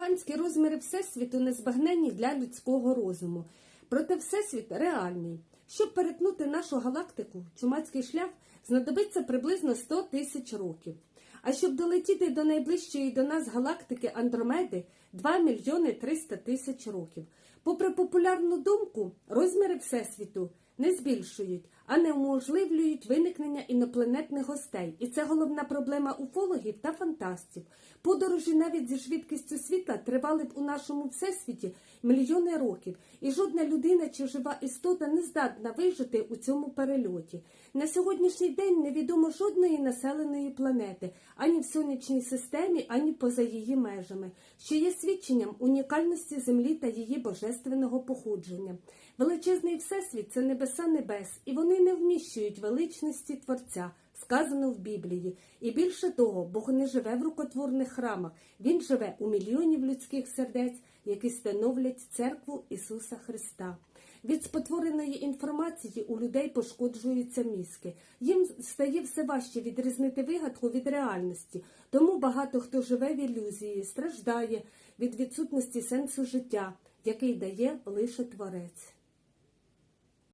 Ганські розміри Всесвіту незбагненні для людського розуму. Проте Всесвіт реальний. Щоб перетнути нашу галактику, чумацький шлях знадобиться приблизно 100 тисяч років. А щоб долетіти до найближчої до нас галактики Андромеди 2 мільйони 300 тисяч років. Попри популярну думку, розміри Всесвіту не збільшують, а не уможливлюють виникнення інопланетних гостей. І це головна проблема уфологів та фантастів. Подорожі навіть зі швидкістю світла тривали б у нашому всесвіті мільйони років, і жодна людина чи жива істота не здатна вижити у цьому перельоті. На сьогоднішній день невідомо жодної населеної планети ані в сонячній системі, ані поза її межами, що є свідченням унікальності Землі та її божественного походження. Величезний всесвіт це небеса небес, і вони не вміщують величності Творця, сказано в Біблії. І більше того, Бог не живе в рукотворних храмах, Він живе у мільйонів людських сердець, які становлять церкву Ісуса Христа. Від спотвореної інформації у людей пошкоджуються мізки. Їм стає все важче відрізнити вигадку від реальності. Тому багато хто живе в ілюзії, страждає від відсутності сенсу життя, який дає лише творець.